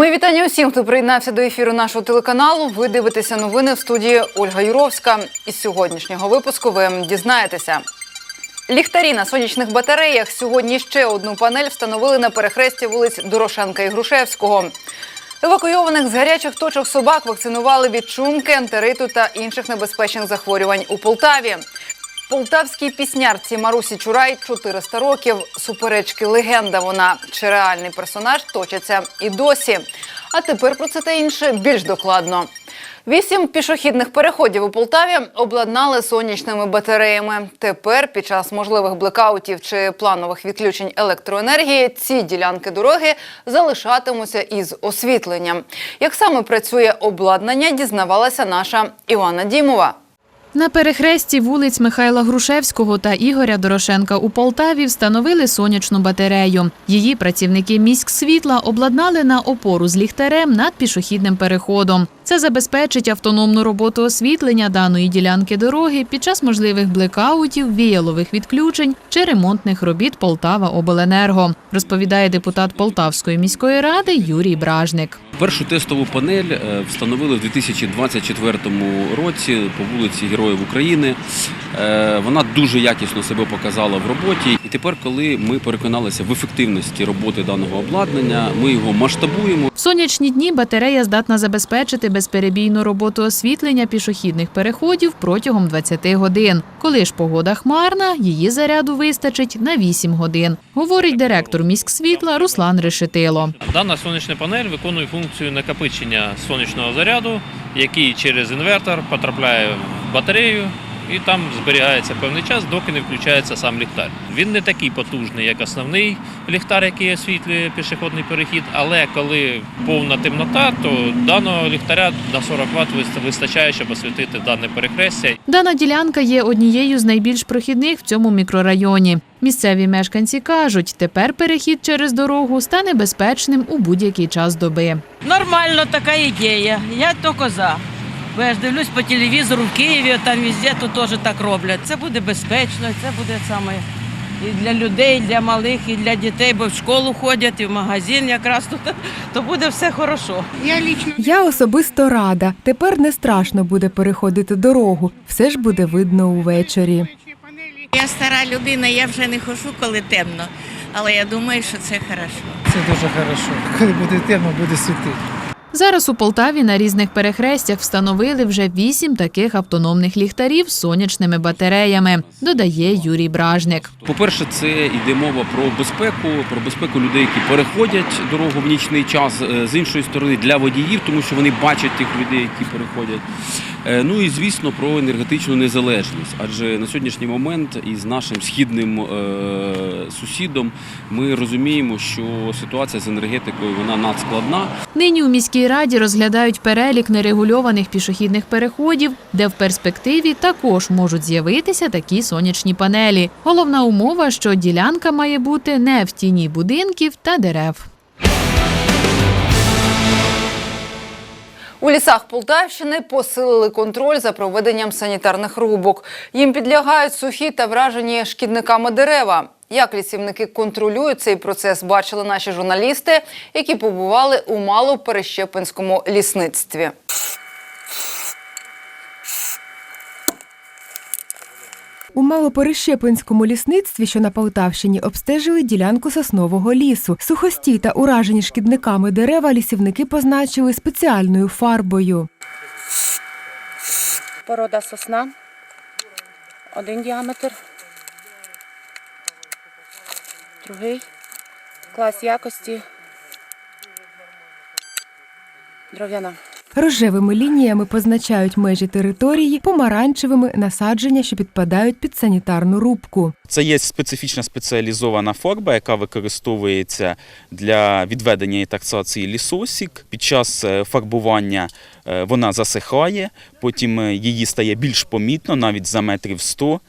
Мої вітання усім, хто приєднався до ефіру нашого телеканалу. Ви дивитеся новини в студії Ольга Юровська. Із сьогоднішнього випуску ви дізнаєтеся. Ліхтарі на сонячних батареях сьогодні ще одну панель встановили на перехресті вулиць Дорошенка і Грушевського. Евакуйованих з гарячих точок собак вакцинували від чумки, ентериту та інших небезпечних захворювань у Полтаві. Полтавській піснярці Марусі Чурай 400 років. Суперечки легенда вона чи реальний персонаж точаться і досі. А тепер про це та інше більш докладно. Вісім пішохідних переходів у Полтаві обладнали сонячними батареями. Тепер, під час можливих блекаутів чи планових відключень електроенергії, ці ділянки дороги залишатимуться із освітленням. Як саме працює обладнання, дізнавалася наша Івана Дімова. На перехресті вулиць Михайла Грушевського та Ігоря Дорошенка у Полтаві встановили сонячну батарею. Її працівники міськсвітла обладнали на опору з ліхтарем над пішохідним переходом. Це забезпечить автономну роботу освітлення даної ділянки дороги під час можливих блекаутів, віялових відключень чи ремонтних робіт Полтава Обленерго, розповідає депутат Полтавської міської ради Юрій Бражник. Першу тестову панель е, встановили в 2024 році по вулиці Героїв України. Е, Вона дуже якісно себе показала в роботі. І тепер, коли ми переконалися в ефективності роботи даного обладнання, ми його масштабуємо. Сонячні дні батарея здатна забезпечити безперебійну роботу освітлення пішохідних переходів протягом 20 годин. Коли ж погода хмарна, її заряду вистачить на 8 годин, говорить директор міськсвітла Руслан Решетило. Дана сонячна панель виконує функцію накопичення сонячного заряду, який через інвертор потрапляє в батарею і там зберігається певний час, доки не включається сам ліхтар. Він не такий потужний, як основний ліхтар, який освітлює пішохідний перехід, але коли повна темнота, то даного ліхтаря на 40 Вт вистачає, щоб освітити дане перехрестя. Дана ділянка є однією з найбільш прохідних в цьому мікрорайоні. Місцеві мешканці кажуть, тепер перехід через дорогу стане безпечним у будь-який час доби. Нормально така ідея. Я тільки за. Бо я ж дивлюсь по телевізору в Києві, там везде то теж так роблять. Це буде безпечно, це буде саме і для людей, і для малих, і для дітей, бо в школу ходять, і в магазин якраз то, то буде все хорошо. Я особисто рада. Тепер не страшно буде переходити дорогу. Все ж буде видно увечері. Я стара людина, я вже не хожу, коли темно. Але я думаю, що це хорошо. Це дуже хорошо. Коли буде темно, буде світити. Зараз у Полтаві на різних перехрестях встановили вже вісім таких автономних ліхтарів з сонячними батареями, додає Юрій Бражник. По-перше, це йде мова про безпеку, про безпеку людей, які переходять дорогу в нічний час. Е, З іншої сторони, для водіїв, тому що вони бачать тих людей, які переходять. Е, Ну і звісно про енергетичну незалежність. Адже на сьогоднішній момент із нашим східним е, сусідом ми розуміємо, що ситуація з енергетикою вона надскладна. Нині у міській раді розглядають перелік нерегульованих пішохідних переходів, де в перспективі також можуть з'явитися такі сонячні панелі. Головна умова, що ділянка має бути не в тіні будинків та дерев. У лісах Полтавщини посилили контроль за проведенням санітарних рубок. Їм підлягають сухі та вражені шкідниками дерева. Як лісівники контролюють цей процес, бачили наші журналісти, які побували у малоперещепинському лісництві. У Малоперещепинському лісництві, що на Полтавщині, обстежили ділянку соснового лісу. Сухостій та уражені шкідниками дерева лісівники позначили спеціальною фарбою. Порода сосна. Один діаметр. Другий. Клас якості. Дров'яна. Рожевими лініями позначають межі території, помаранчевими насадження, що підпадають під санітарну рубку. Це є специфічна спеціалізована фарба, яка використовується для відведення і таксації лісосік. Під час е, фарбування е, вона засихає, потім е, її стає більш помітно, навіть за метрів 100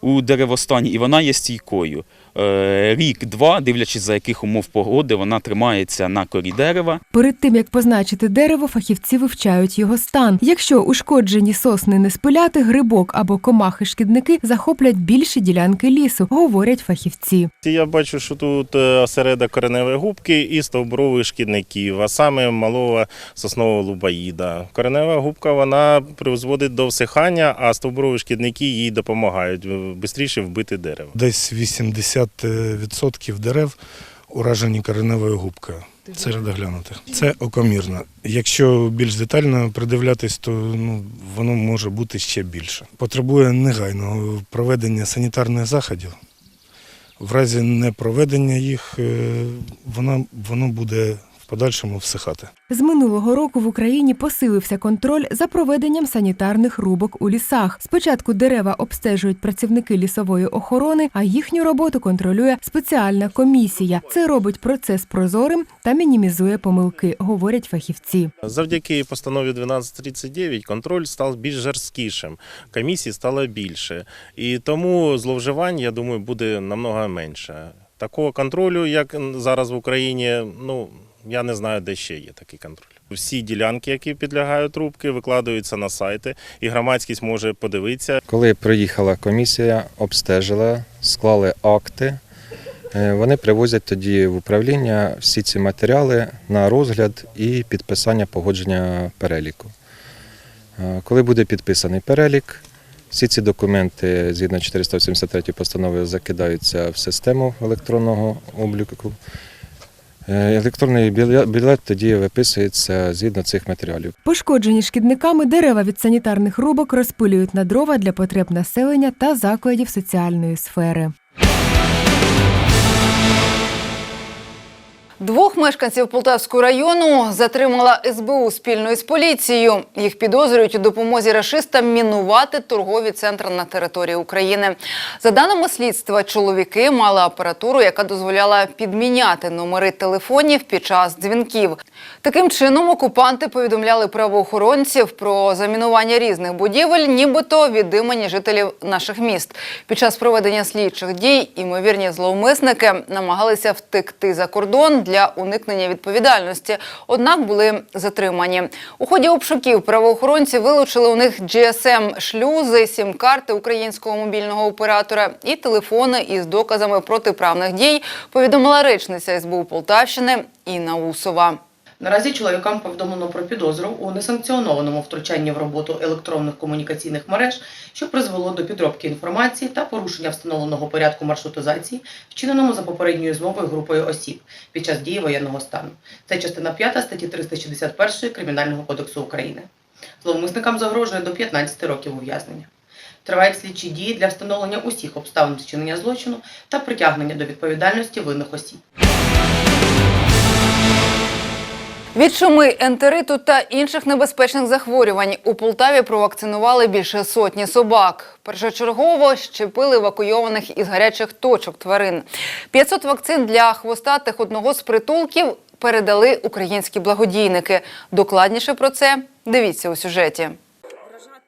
у деревостані, і вона є стійкою. Е, рік-два, дивлячись за яких умов погоди, вона тримається на корі дерева. Перед тим як позначити дерево, фахівці вивчають його стан. Якщо ушкоджені сосни не спиляти, грибок або комахи-шкідники захоплять більші ділянки лісу, говорять фахівці. Я бачу, що тут е, осередок кореневої губки і стовбурових шкідників, а саме малого соснового лубаїда. Коренева губка вона призводить до всихання, а стовбурові шкідники їй допомагають швидше вбити дерево. Десь 80% дерев уражені кореневою губкою. Це доглянути. Це окомірно. Якщо більш детально придивлятись, то ну, воно може бути ще більше. Потребує негайного проведення санітарних заходів. В разі непроведення їх е, воно, воно буде подальшому всихати. З минулого року в Україні посилився контроль за проведенням санітарних рубок у лісах. Спочатку дерева обстежують працівники лісової охорони, а їхню роботу контролює спеціальна комісія. Це робить процес прозорим та мінімізує помилки, говорять фахівці. Завдяки постанові 1239 контроль став більш жорсткішим, комісій стало більше. І тому зловживань, я думаю, буде намного менше. Такого контролю, як зараз в Україні, ну я не знаю, де ще є такий контроль. Всі ділянки, які підлягають рубки, викладаються на сайти, і громадськість може подивитися. Коли приїхала комісія, обстежила, склали акти, е, вони привозять тоді в управління всі ці матеріали на розгляд і підписання погодження переліку. Е, Коли буде підписаний перелік, всі ці документи згідно 483 постанови закидаються в систему електронного обліку. Е, Електронний білет білет тоді виписується згідно цих матеріалів. Пошкоджені шкідниками дерева від санітарних рубок розпилюють на дрова для потреб населення та закладів соціальної сфери. Двох мешканців Полтавського району затримала СБУ спільно із поліцією. Їх підозрюють у допомозі рашистам мінувати торгові центри на території України. За даними слідства, чоловіки мали апаратуру, яка дозволяла підміняти номери телефонів під час дзвінків. Таким чином, окупанти повідомляли правоохоронців про замінування різних будівель, нібито від імені жителів наших міст. Під час проведення слідчих дій імовірні зловмисники намагалися втекти за кордон для уникнення відповідальності, однак були затримані. У ході обшуків правоохоронці вилучили у них GSM шлюзи, сім-карти українського мобільного оператора і телефони із доказами протиправних дій. Повідомила речниця СБУ Полтавщини Інна Усова. Наразі чоловікам повідомлено про підозру у несанкціонованому втручанні в роботу електронних комунікаційних мереж, що призвело до підробки інформації та порушення встановленого порядку маршрутизації, вчиненому за попередньою змовою групою осіб під час дії воєнного стану. Це частина 5 статті 361 Кримінального кодексу України. Зловмисникам загрожує до 15 років ув'язнення. Тривають слідчі дії для встановлення усіх обставин вчинення злочину та притягнення до відповідальності винних осіб. Від шуми, ентериту та інших небезпечних захворювань у Полтаві провакцинували більше сотні собак. Першочергово щепили евакуйованих із гарячих точок тварин. 500 вакцин для хвостатих одного з притулків передали українські благодійники. Докладніше про це дивіться у сюжеті.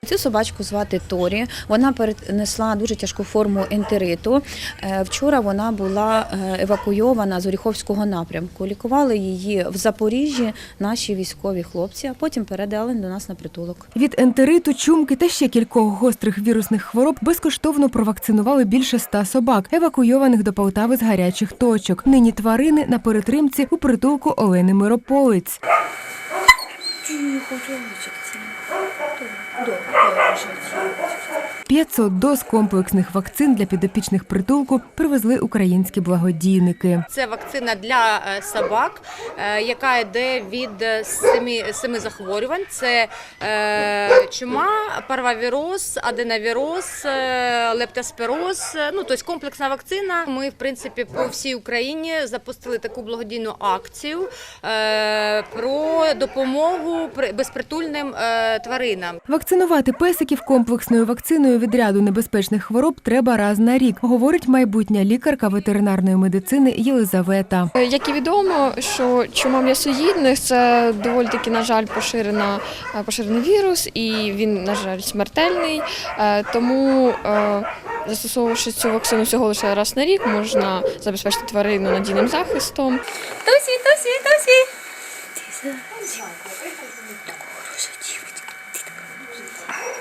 Цю собачку звати Торі. Вона перенесла дуже тяжку форму ентериту. Е, Вчора вона була е, евакуйована з Оріховського напрямку. Лікували її в Запоріжжі наші військові хлопці, а потім передали до нас на притулок. Від ентериту, чумки та ще кількох гострих вірусних хвороб безкоштовно провакцинували більше ста собак, евакуйованих до Полтави з гарячих точок. Нині тварини на перетримці у притулку Олени Şimdi 500 доз комплексних вакцин для підопічних притулку привезли українські благодійники. Це вакцина для е, собак, е, яка йде від е, семи, семи захворювань. Це е, чума, парвавіроз, аденовіроз, лептоспіроз. Ну, тобто комплексна вакцина. Ми, в принципі, по всій Україні запустили таку благодійну акцію е, про допомогу при- безпритульним тваринам. Вакцинувати песиків комплексною вакциною від ряду небезпечних хвороб треба раз на рік, говорить майбутня лікарка ветеринарної медицини Єлизавета. Як і відомо, що чума м'ясоїдних це доволі таки, на жаль, поширена е, поширений вірус, і він, на жаль, смертельний. Е, Тому е, застосовувавши цю вакцину всього лише раз на рік, можна забезпечити тварину надійним захистом. Тусі, тусі, тусі.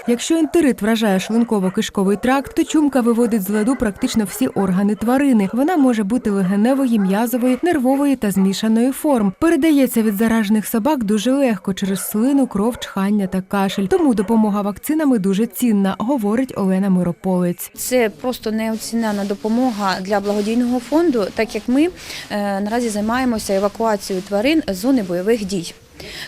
Якщо ентерит вражає шлунково-кишковий тракт, то чумка виводить з ладу практично всі органи тварини. Вона може бути легеневої, м'язової, нервової та змішаної форм. Передається від заражених собак дуже легко через слину, кров, чхання та кашель. Тому допомога вакцинами дуже цінна, говорить Олена Мирополець. Це просто неоцінена допомога для благодійного фонду, так як ми е, наразі займаємося евакуацією тварин з зони бойових дій.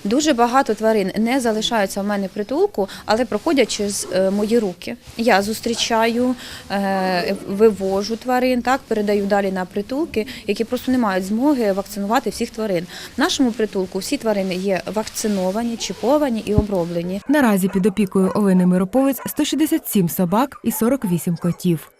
Дуже багато тварин не залишаються в мене притулку, але проходять через е, мої руки. Я зустрічаю, е, вивожу тварин, так передаю далі на притулки, які просто не мають змоги вакцинувати всіх тварин. В нашому притулку всі тварини є вакциновані, чіповані і оброблені. Наразі під опікою Олени Мирополець 167 собак і 48 котів.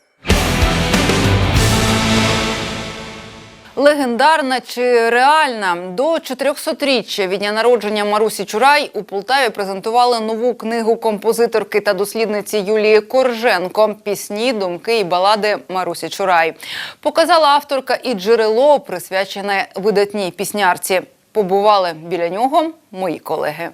Легендарна чи реальна до 400-річчя від дня народження Марусі Чурай у Полтаві презентували нову книгу композиторки та дослідниці Юлії Корженко Пісні, думки і балади Марусі Чурай. Показала авторка і джерело, присвячене видатній піснярці. Побували біля нього мої колеги.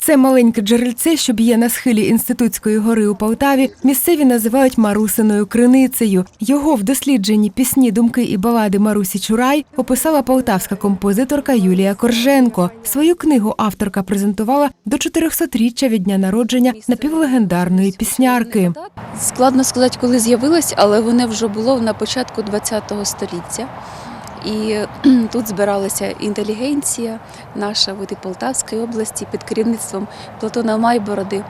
Це маленьке джерельце, що б'є на схилі інститутської гори у Полтаві. Місцеві називають Марусиною криницею. Його в дослідженні пісні, думки і балади Марусі Чурай описала полтавська композиторка Юлія Корженко. Свою книгу авторка презентувала до 400-річчя від дня народження напівлегендарної піснярки. Складно сказати, коли з'явилось, але воно вже було на початку ХХ століття. І тут збиралася інтелігенція наша від Полтавської області під керівництвом Платона Майбороди.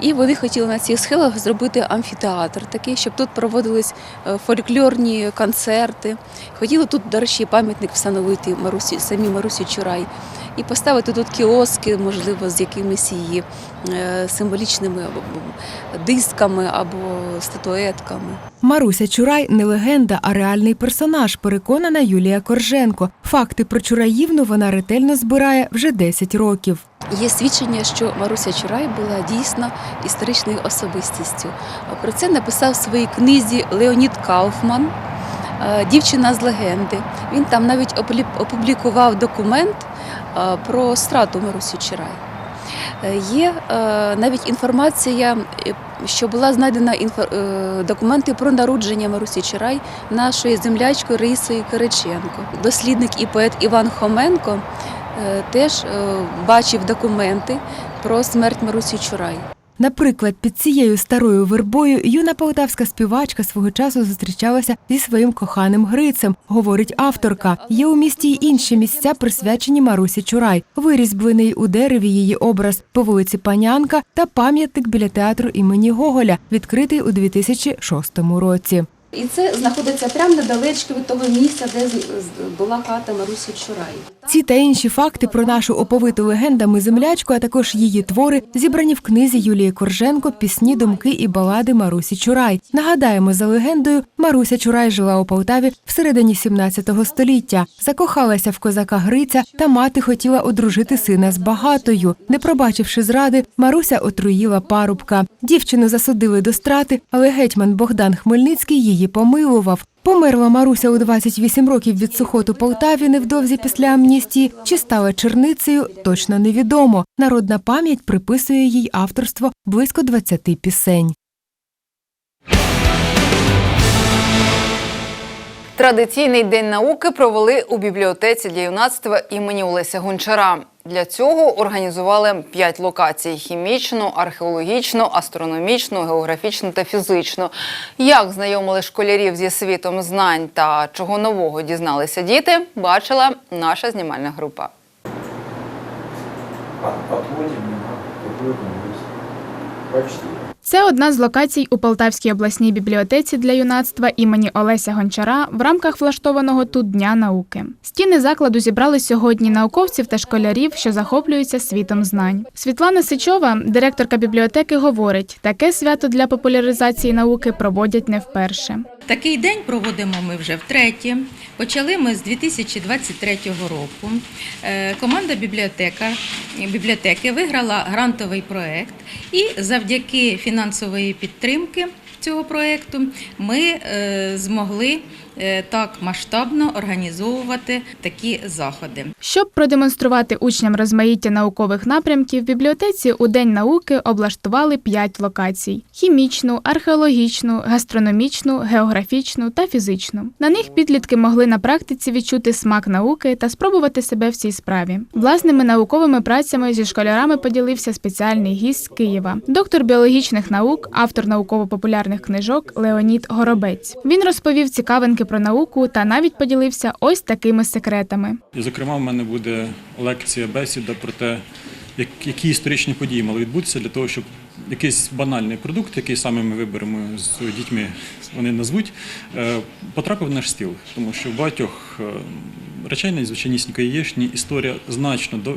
І вони хотіли на цих схилах зробити амфітеатр такий, щоб тут проводились е, фольклорні концерти. Хотіли тут, до речі, пам'ятник встановити Марусі, самі Марусі Чурай. І поставити тут кіоски, можливо, з якимись її е, символічними дисками або статуетками. Маруся Чурай не легенда, а реальний персонаж, переконана Юлія Корженко. Факти про Чураївну вона ретельно збирає вже 10 років. Є свідчення, що Маруся Чурай була дійсно історичною особистістю. Про це написав в своїй книзі Леонід Кауфман. Е, Дівчина з легенди. Він там навіть опублікував документ е, про страту Марусі Чурай. Е, Є навіть інформація, що була знайдена документи про народження Марусі Чурай нашою землячкою Раїсою Кириченко. Дослідник і поет Іван Хоменко теж бачив документи про смерть Марусі Чурай. Наприклад, під цією старою вербою юна полтавська співачка свого часу зустрічалася зі своїм коханим Грицем, говорить авторка. Є у місті й інші місця, присвячені Марусі Чурай, вирізблений у дереві її образ по вулиці Панянка та пам'ятник біля театру імені Гоголя, відкритий у 2006 році. І це знаходиться прямо недалечко від того місця, де була хата Марусі Чурай. Ці та інші факти про нашу оповиту легендами землячку, а також її твори, зібрані в книзі Юлії Корженко Пісні, думки і балади Марусі Чурай. Нагадаємо, за легендою, Маруся Чурай жила у Полтаві всередині 17 століття. Закохалася в козака Гриця, та мати хотіла одружити сина з багатою. Не пробачивши зради, Маруся отруїла парубка. Дівчину засудили до страти, але гетьман Богдан Хмельницький її помилував. Померла Маруся у 28 років від сухоту Полтаві невдовзі після амністії. Чи стала черницею, точно невідомо. Народна пам'ять приписує їй авторство близько 20 пісень. Традиційний день науки провели у бібліотеці для юнацтва імені Олеся Гончара. Для цього організували п'ять локацій: хімічну, археологічну, астрономічну, географічну та фізичну. Як знайомили школярів зі світом знань та чого нового дізналися діти, бачила наша знімальна група. Це одна з локацій у Полтавській обласній бібліотеці для юнацтва імені Олеся Гончара в рамках влаштованого тут Дня науки. Стіни закладу зібрали сьогодні науковців та школярів, що захоплюються світом знань. Світлана Сичова, директорка бібліотеки, говорить, таке свято для популяризації науки проводять не вперше. Такий день проводимо ми вже втретє. Почали ми з 2023 року. Е, Команда бібліотека, бібліотеки виграла грантовий проект і завдяки фінансової підтримки цього проєкту ми е, змогли так масштабно організовувати такі заходи. Щоб продемонструвати учням розмаїття наукових напрямків, в бібліотеці у День науки облаштували п'ять локацій: хімічну, археологічну, гастрономічну, географічну та фізичну. На них підлітки могли на практиці відчути смак науки та спробувати себе в цій справі. Власними науковими працями зі школярами поділився спеціальний гість Києва, доктор біологічних наук, автор науково-популярних книжок Леонід Горобець. Він розповів цікавинки про науку та навіть поділився ось такими секретами. І, зокрема, в мене буде лекція, бесіда про те, які історичні події мали відбутися для того, щоб якийсь банальний продукт, який саме ми виберемо з дітьми, вони назвуть, е, потрапив в наш стіл. Тому що в багатьох е, речей на звичайнісінької історія значно до-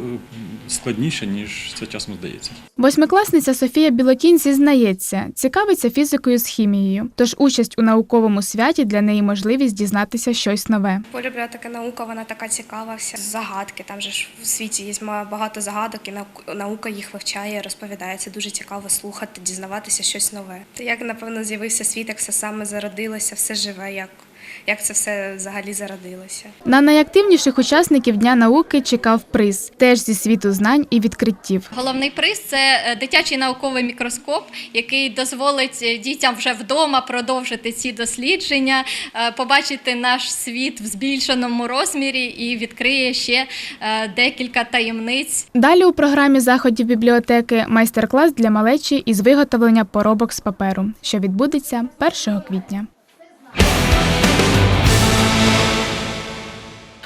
складніша, ніж це часом здається. Восьмикласниця Софія Білокінь зізнається, цікавиться фізикою з хімією, тож участь у науковому святі для неї можливість дізнатися щось нове. Полюбляю така наука, вона така цікава, вся загадки. Там же ж в світі є багато загадок, і наук- наука їх вивчає, розповідає. Це дуже цікаво слухати, дізнаватися щось нове. Як напевно з'явився світ, як все саме зародилося, все живе, як, як це все взагалі зародилося. На найактивніших учасників Дня науки чекав приз, теж зі світу знань і відкриттів. Головний приз це е, дитячий науковий мікроскоп, який дозволить е, дітям вже вдома продовжити ці дослідження, е, побачити наш світ в збільшеному розмірі і відкриє ще декілька таємниць. Далі у програмі заходів бібліотеки майстер-клас для малечі із виготовлення поробок з паперу, що відбудеться 1 квітня.